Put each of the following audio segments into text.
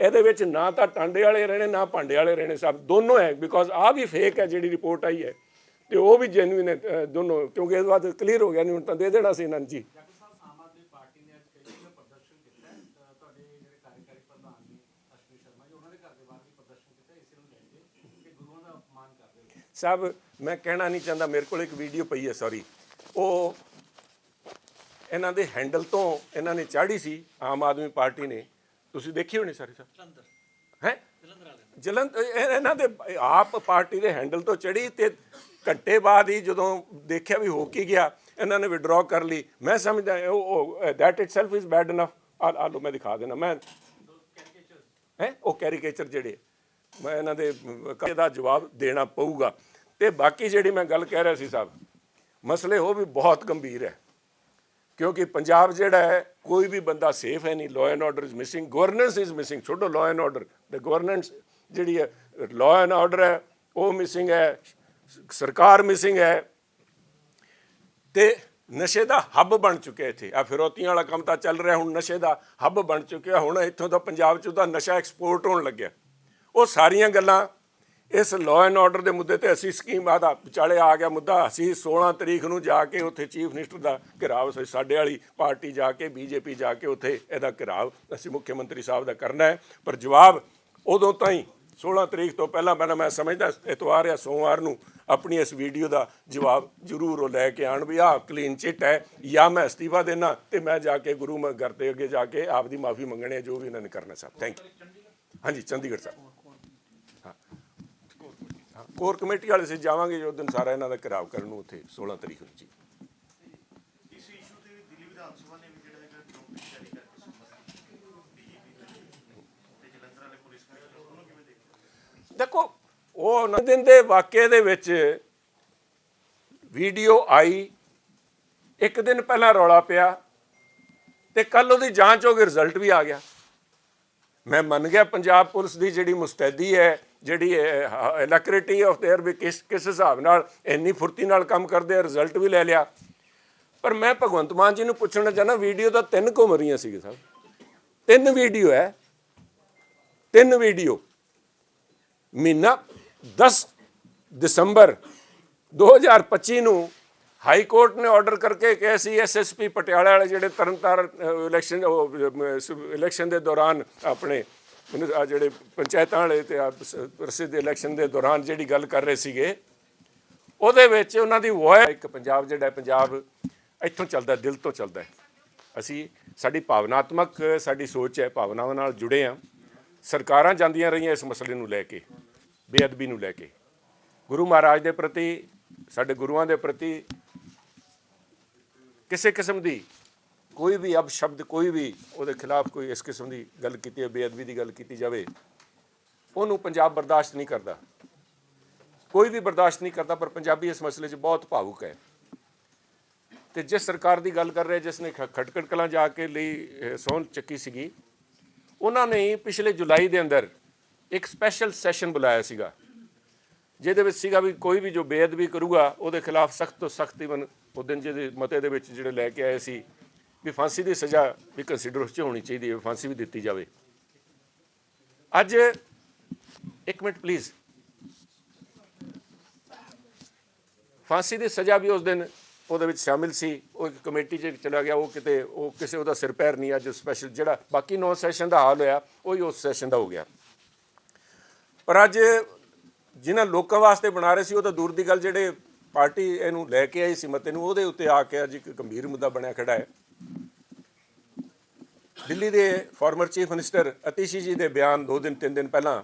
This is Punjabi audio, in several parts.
ਇਹਦੇ ਵਿੱਚ ਨਾ ਤਾਂ ਟਾਂਡੇ ਵਾਲੇ ਰਹਿਣੇ ਨਾ ਭਾਂਡੇ ਵਾਲੇ ਰਹਿਣੇ ਸਭ ਦੋਨੋਂ ਹੈ ਬਿਕੋਜ਼ ਆ ਵੀ ਫੇਕ ਹੈ ਜਿਹੜੀ ਰਿਪੋਰਟ ਆਈ ਹੈ। ਤੇ ਉਹ ਵੀ ਜੈਨੂਇਨ ਹੈ ਦੋਨੋਂ ਕਿਉਂਕਿ ਇਸ ਬਾਅਦ ਕਲੀਅਰ ਹੋ ਗਿਆ ਨਹੀਂ ਹੁਣ ਤਾਂ ਦੇ ਦੇਣਾ ਸੀ ਇਹਨਾਂ ਨੂੰ ਜੀ। ਸਾਹਿਬ ਮੈਂ ਕਹਿਣਾ ਨਹੀਂ ਚਾਹੁੰਦਾ ਮੇਰੇ ਕੋਲ ਇੱਕ ਵੀਡੀਓ ਪਈ ਹੈ ਸੌਰੀ ਉਹ ਇਹਨਾਂ ਦੇ ਹੈਂਡਲ ਤੋਂ ਇਹਨਾਂ ਨੇ ਚਾੜੀ ਸੀ ਆਮ ਆਦਮੀ ਪਾਰਟੀ ਨੇ। ਤੁਸੀਂ ਦੇਖੀ ਹੋਣੀ ਸਾਰੀ ਸਰ ਜਲੰਧਰ। ਹੈ? ਜਲੰਧਰ ਇਹਨਾਂ ਦੇ ਆਪ ਪਾਰਟੀ ਦੇ ਹੈਂਡਲ ਤੋਂ ਚੜੀ ਤੇ ਘੰਟੇ ਬਾਅਦ ਹੀ ਜਦੋਂ ਦੇਖਿਆ ਵੀ ਹੋ ਕੀ ਗਿਆ ਇਹਨਾਂ ਨੇ ਵਿਡਰਾਅ ਕਰ ਲਈ। ਮੈਂ ਸਮਝਦਾ ਉਹ that itself is bad enough ਆ ਲਓ ਮੈਂ ਦਿਖਾ ਦੇਣਾ ਮੈਂ ਹੈ? ਉਹ ਕੈਰੀਕੇਚਰ ਜਿਹੜੇ ਮੈਂ ਇਹਨਾਂ ਦੇ ਦਾ ਜਵਾਬ ਦੇਣਾ ਪਊਗਾ। ਤੇ ਬਾਕੀ ਜਿਹੜੀ ਮੈਂ ਗੱਲ ਕਹਿ ਰਿਹਾ ਸੀ ਸਾਹਿਬ ਮਸਲੇ ਉਹ ਵੀ ਬਹੁਤ ਗੰਭੀਰ ਹੈ। ਕਿਉਂਕਿ ਪੰਜਾਬ ਜਿਹੜਾ ਹੈ, ਕੋਈ ਵੀ ਬੰਦਾ ਸੇਫ ਹੈ ਨਹੀਂ law and order is missing governance is missing ਛੋਡੋ law and order the governance ਜਿਹੜੀ ਹੈ ਲਾਅ ਐਂਡ ਆਰਡਰ ਹੈ, ਉਹ ਮਿਸਿੰਗ ਹੈ, ਸਰਕਾਰ ਮਿਸਿੰਗ ਹੈ, ਤੇ ਨਸ਼ੇ ਦਾ ਹੱਬ ਬਣ ਚੁੱਕਿਆ ਇੱਥੇ। ਆ ਫਿਰੋਤੀਆਂ ਵਾਲਾ ਕੰਮ ਤਾਂ ਚੱਲ ਰਿਹਾ, ਹੁਣ ਨਸ਼ੇ ਦਾ ਹੱਬ ਬਣ ਚੁੱਕਿਆ, ਹੁਣ ਇੱਥੋਂ ਦਾ ਪੰਜਾਬ ਚੋਂ ਤਾਂ ਨਸ਼ਾ ਐਕਸਪੋਰਟ ਹੋਣ ਲੱਗਿਆ। ਉਹ ਸਾਰੀਆਂ ਗੱਲਾਂ ਇਸ ਲਾਅ ਐਂਡ ਆਰਡਰ ਦੇ ਮੁੱਦੇ ਤੇ ਅਸੀਂ ਸਕੀਮ ਆਦਾ, ਵਿਚਾਲੇ ਆ ਗਿਆ ਮੁੱਦਾ, ਅਸੀਂ 16 ਤਰੀਕ ਨੂੰ ਜਾ ਕੇ ਉੱਥੇ ਚੀਫ ਮਿਨਿਸਟਰ ਦਾ ਘਿਰਾਵ ਸਾਡੇ ਵਾਲੀ ਪਾਰਟੀ ਜਾ ਕੇ ਬੀਜੇਪੀ ਜਾ ਕੇ ਉੱਥੇ ਇਹਦਾ ਘਿਰਾਵ ਅਸੀਂ ਮੁੱਖ ਮੰਤਰੀ ਸਾਹਿਬ ਦਾ ਕਰਨਾ ਹੈ। ਪਰ ਜਵਾਬ ਉਦੋਂ ਤਾਈਂ 16 ਤਰੀਕ ਤੋਂ ਪਹਿਲਾਂ ਪਹਿਲਾਂ ਮੈਂ ਸਮਝਦਾ ਇਤਵਾਰ ਜਾਂ ਸੋਮਵਾਰ ਨੂੰ ਆਪਣੀ ਇਸ ਵੀਡੀਓ ਦਾ ਜਵਾਬ ਜ਼ਰੂਰ ਉਹ ਲੈ ਕੇ ਆਣ ਵੀ ਆਹ ਕਲੀਨ ਚਿੱਟ ਹੈ, ਜਾਂ ਮੈਂ ਅਸਤੀਫਾ ਦੇਣਾ ਤੇ ਮੈਂ ਜਾ ਕੇ ਗੁਰੂ ਮੈਂ ਘਰ ਦੇ ਅੱਗੇ ਜਾ ਕੇ ਆਪ ਦੀ ਮਾਫੀ ਮੰਗਣੀ ਹੈ ਜੋ ਵੀ ਇਹਨਾਂ ਨੇ ਕਰਨਾ ਸਾਹਿਬ ਥੈਂਕ ਯੂ ਹਾਂਜੀ, ਚੰਡੀਗੜ੍ਹ ਸਾਹਿਬ। ਹਾਂ ਕੋਰ ਕਮੇਟੀ ਵਾਲੇ ਸੇ ਜਾਵਾਂਗੇ ਜੋ ਦਿਨ ਸਾਰਾ ਇਹਨਾਂ ਦਾ ਘਿਰਾਵ ਕਰਨ ਨੂੰ ਉੱਥੇ 16 ਤਰੀਕ ਨੂੰ ਜੀ। ਇਸ ਇਸ਼ੂ ਤੇ ਦਿੱਲੀ ਵਿਧਾਨ ਸਭਾ ਨੇ ਵੀ ਜਿਹੜਾ ਹੈਗਾ ਨੋਟਿਸ ਜਾਰੀ ਕਰਕੇ ਸੰਬੰਧਿਤ ਡੀਜੀਪੀ ਤੇ ਜਲੰਧਰ ਵਾਲੇ ਪੁਲਿਸ ਕਮਿਸ਼ਨਰ ਉਹਨੂੰ ਕਿਵੇਂ ਦੇਖਦੇ ਹੋ? ਦੇਖੋ ਉਹ ਨੌਂ ਦਿਨ ਦੇ ਵਾਕਿਏ ਦੇ ਵਿੱਚ ਵੀਡੀਓ ਆਈ ਇੱਕ ਦਿਨ ਪਹਿਲਾਂ ਰੌਲਾ ਪਿਆ ਤੇ ਕੱਲ ਉਹਦੀ ਜਾਂਚ ਹੋ ਗਈ ਰਿਜ਼ਲਟ ਵੀ ਆ ਗਿਆ। ਮੈਂ ਮੰਨ ਗਿਆ ਪੰਜਾਬ ਪੁਲਿਸ ਦੀ ਜਿਹੜੀ ਮੁਸਤੈਦੀ ਹੈ ਜਿਹੜੀ ਇਲੈਕ੍ਰਿਟੀ ਆਫ देयर ਵੀ ਕਿਸ ਕਿਸ ਹਿਸਾਬ ਨਾਲ ਇੰਨੀ ਫੁਰਤੀ ਨਾਲ ਕੰਮ ਕਰਦੇ ਆ ਰਿਜ਼ਲਟ ਵੀ ਲੈ ਲਿਆ ਪਰ ਮੈਂ ਭਗਵੰਤ ਮਾਨ ਜੀ ਨੂੰ ਪੁੱਛਣਾ ਚਾਹਨਾ ਵੀਡੀਓ ਤਾਂ ਤਿੰਨ ਘੁੰਮ ਰਹੀਆਂ ਸੀਗੇ ਸਾਹਿਬ ਤਿੰਨ ਵੀਡੀਓ ਹੈ ਤਿੰਨ ਵੀਡੀਓ ਮਹੀਨਾ 10 ਦਸੰਬਰ 2025 ਨੂੰ ਹਾਈ ਕੋਰਟ ਨੇ ਆਰਡਰ ਕਰਕੇ ਕਿਹਾ ਸੀ ਐਸਐਸਪੀ ਪਟਿਆਲਾ ਵਾਲੇ ਜਿਹੜੇ ਤਰਨਤਾਰਨ ਇਲੈਕਸ਼ਨ ਇਲੈਕਸ਼ਨ ਦੇ ਦੌਰਾਨ ਆਪਣੇ ਮੈਨੂੰ ਆਹ ਜਿਹੜੇ ਪੰਚਾਇਤਾਂ ਵਾਲੇ ਤੇ ਆਹ ਪ੍ਰਸਿੱਧ ਇਲੈਕਸ਼ਨ ਦੇ ਦੌਰਾਨ ਜਿਹੜੀ ਗੱਲ ਕਰ ਰਹੇ ਸੀਗੇ, ਉਹਦੇ ਵਿੱਚ ਉਹਨਾਂ ਦੀ ਵੋਇਸ ਇੱਕ ਪੰਜਾਬ ਜਿਹੜਾ ਪੰਜਾਬ ਇੱਥੋਂ ਚੱਲਦਾ, ਦਿਲ ਤੋਂ ਚੱਲਦਾ ਅਸੀਂ ਸਾਡੀ ਭਾਵਨਾਤਮਕ ਸਾਡੀ ਸੋਚ ਹੈ, ਭਾਵਨਾਵਾਂ ਨਾਲ ਜੁੜੇ ਆ ਸਰਕਾਰਾਂ ਜਾਂਦੀਆਂ ਰਹੀਆਂ ਇਸ ਮਸਲੇ ਨੂੰ ਲੈ ਕੇ, ਬੇਅਦਬੀ ਨੂੰ ਲੈ ਕੇ। ਗੁਰੂ ਮਹਾਰਾਜ ਦੇ ਪ੍ਰਤੀ, ਸਾਡੇ ਗੁਰੂਆਂ ਦੇ ਪ੍ਰਤੀ ਕਿਸੇ ਕਿਸਮ ਦੀ ਕੋਈ ਵੀ ਅਬ ਸ਼ਬਦ ਕੋਈ ਵੀ ਉਹਦੇ ਖਿਲਾਫ ਕੋਈ ਇਸ ਕਿਸਮ ਦੀ ਗੱਲ ਕੀਤੀ ਹੈ ਬੇਅਦਬੀ ਦੀ ਗੱਲ ਕੀਤੀ ਜਾਵੇ ਉਹਨੂੰ ਪੰਜਾਬ ਬਰਦਾਸ਼ਤ ਨਹੀਂ ਕਰਦਾ। ਕੋਈ ਵੀ ਬਰਦਾਸ਼ਤ ਨਹੀਂ ਕਰਦਾ ਪਰ ਪੰਜਾਬੀ ਇਸ ਮਸਲੇ 'ਚ ਬਹੁਤ ਭਾਵੁਕ ਹੈ। ਤੇ ਜਿਸ ਸਰਕਾਰ ਦੀ ਗੱਲ ਕਰ ਰਹੇ ਜਿਸ ਨੇ ਖਟਕੜ ਕਲਾਂ ਜਾ ਕੇ ਲਈ ਅਹ, ਸਹੁੰ ਚੱਕੀ ਸੀਗੀ ਉਹਨਾਂ ਨੇ ਪਿਛਲੇ ਜੁਲਾਈ ਦੇ ਅੰਦਰ ਇੱਕ ਸਪੈਸ਼ਲ ਸੈਸ਼ਨ ਬੁਲਾਇਆ ਸੀਗਾ ਜਿਹਦੇ ਵਿੱਚ ਸੀਗਾ ਵੀ ਕੋਈ ਵੀ ਜੋ ਬੇਅਦਬੀ ਕਰੂਗਾ ਉਹਦੇ ਖਿਲਾਫ ਸਖਤ ਤੋਂ ਸਖਤ ਇਵਨ ਉਹ ਦਿਨ ਜਿਹਦੇ ਮਤੇ ਦੇ ਵਿੱਚ ਜਿਹੜੇ ਲੈ ਕੇ ਆਏ ਸੀ ਵੀ ਫਾਂਸੀ ਦੀ ਸਜ਼ਾ ਵੀ ਕੰਸੀਡਰ ਉਸ 'ਚ ਹੋਣੀ ਚਾਹੀਦੀ ਹੈ ਫਾਂਸੀ ਵੀ ਦਿੱਤੀ ਜਾਵੇ। ਅੱਜ, ਇੱਕ ਮਿੰਟ ਪਲੀਜ਼ ਫਾਂਸੀ ਦੀ ਸਜ਼ਾ ਵੀ ਉਸ ਦਿਨ ਉਹਦੇ ਵਿੱਚ ਸ਼ਾਮਿਲ ਸੀ। ਉਹ ਇੱਕ ਕਮੇਟੀ 'ਚ ਚਲਾ ਗਿਆ, ਉਹ ਕਿਤੇ, ਉਹ ਕਿਸੇ, ਉਹਦਾ ਸਿਰ ਪੈਰ ਨਹੀਂ, ਅੱਜ ਸਪੈਸ਼ਲ ਜਿਹੜਾ ਬਾਕੀ ਨੌ ਸੈਸ਼ਨ ਦਾ ਹਾਲ ਹੋਇਆ, ਉਹ ਹੀ ਉਸ ਸੈਸ਼ਨ ਦਾ ਹੋ ਗਿਆ। ਪਰ ਅੱਜ ਜਿਨ੍ਹਾਂ ਲੋਕਾਂ ਵਾਸਤੇ ਬਣਾ ਰਹੇ ਸੀ, ਉਹ ਤਾਂ ਦੂਰ ਦੀ ਗੱਲ, ਜਿਹੜੇ ਪਾਰਟੀ ਇਹਨੂੰ ਲੈ ਕੇ ਆਈ ਸੀ ਮਤੇ ਨੂੰ ਉਹਦੇ ਉੱਤੇ ਆ ਕੇ ਅੱਜ ਇੱਕ ਗੰਭੀਰ ਮੁੱਦਾ ਬਣਿਆ ਖੜਾ ਹੈ। ਦਿੱਲੀ ਦੇ ਫਾਰਮਰ ਚੀਫ ਮਿਨਿਸਟਰ ਅਤੀਸ਼ੀ ਜੀ ਦੇ ਬਿਆਨ ਦੋ ਦਿਨ, ਤਿੰਨ ਦਿਨ ਪਹਿਲਾਂ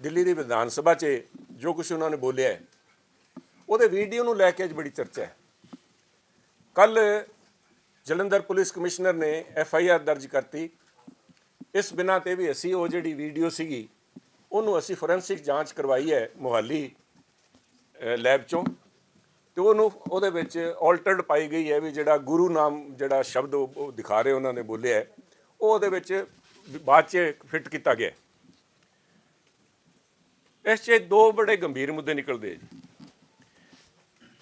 ਦਿੱਲੀ ਦੀ ਵਿਧਾਨ ਸਭਾ 'ਚ ਜੋ ਕੁਝ ਉਹਨਾਂ ਨੇ ਬੋਲਿਆ ਉਹਦੇ ਵੀਡੀਓ ਨੂੰ ਲੈ ਕੇ ਅੱਜ ਬੜੀ ਚਰਚਾ ਹੈ। ਕੱਲ ਜਲੰਧਰ ਪੁਲਿਸ ਕਮਿਸ਼ਨਰ ਨੇ ਐਫ ਆਈ ਆਰ ਦਰਜ ਕਰਤੀ। ਇਸ ਬਿਨਾ ਤੇ ਵੀ ਅਸੀਂ ਉਹ ਜਿਹੜੀ ਵੀਡੀਓ ਸੀਗੀ, ਉਹਨੂੰ ਅਸੀਂ ਫੋਰੈਂਸਿਕ ਜਾਂਚ ਕਰਵਾਈ ਹੈ ਮੁਹਾਲੀ ਲੈਬ ਚੋਂ। ਤੇ ਉਹਨੂੰ, ਉਹਦੇ ਵਿੱਚ ਆਲਟਰਡ ਪਾਈ ਗਈ ਹੈ ਵੀ ਜਿਹੜਾ ਗੁਰੂ ਨਾਮ ਜਿਹੜਾ ਸ਼ਬਦ ਉਹ ਦਿਖਾ ਰਹੇ ਉਹਨਾਂ ਨੇ ਬੋਲਿਆ ਉਹਦੇ ਵਿੱਚ ਬਾਅਦ 'ਚ ਫਿੱਟ ਕੀਤਾ ਗਿਆ। ਇਸ 'ਚ ਦੋ ਬੜੇ ਗੰਭੀਰ ਮੁੱਦੇ ਨਿਕਲਦੇ ਜੀ।